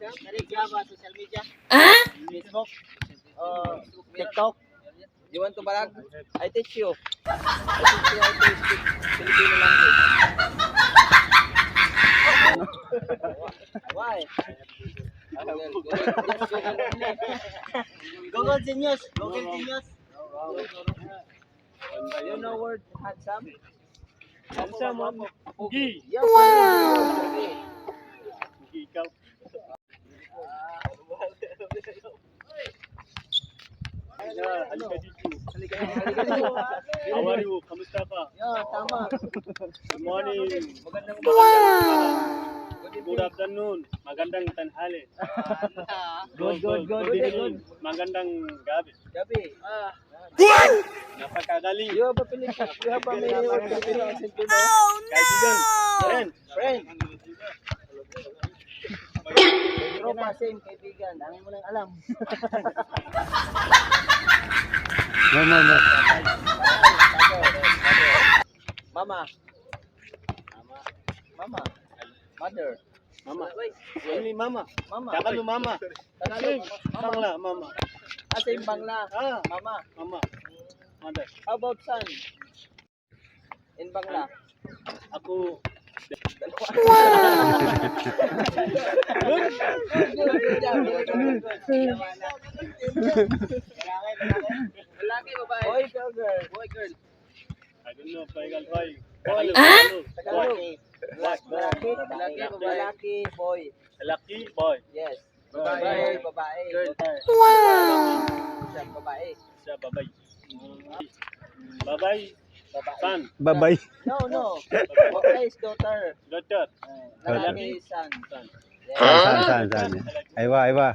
Media. Ah? Facebook. Uh, TikTok. You want to balag? I teach you. I teach you how to speak Filipino language. Why? Google Genius. Google Genius. You know word handsome? Handsome, wow! Yeah, halika dito. How are you? Kamusta ka? Yeah, tama. Good morning. Magandang Good afternoon. Magandang tanghali. Good, good, good, Good good, evening. Magandang gabi. Gabi. Ah, Napakagaling. you have a Filipino, you have a Filipino accent, you know? Kaibigan. Friend. Friend. Tropa, same kaibigan. Dami mo nang alam. No, no, no. Mama. Mama. Mother. Mama. Only mama. Mama. Tagalog mama. Tagalog. Bangla mama. Ah, same Bangla. Ah, Mama. mama. Mother. How about son? In Bangla. Ako Babae. Boy, girl, girl. Boy, girl. I don't know I can try. Boy. Tagalog. Tagalog. Boy. Lalaki, lalaki, babae. Lalaki, boy. Lalaki, boy. Yes. Babae. Babae, babae. Girl. Siya, babae. Siya babay. Babay. Babae. Son. Bye-bye. No, no. Babae is daughter. Daughter. Lalaki is son. Son. Yes. Saan, saan, saan? Aywa, aywa.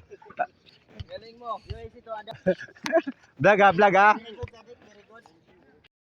Galing mo. Yung isi to ada. Vlog ah, vlog ah.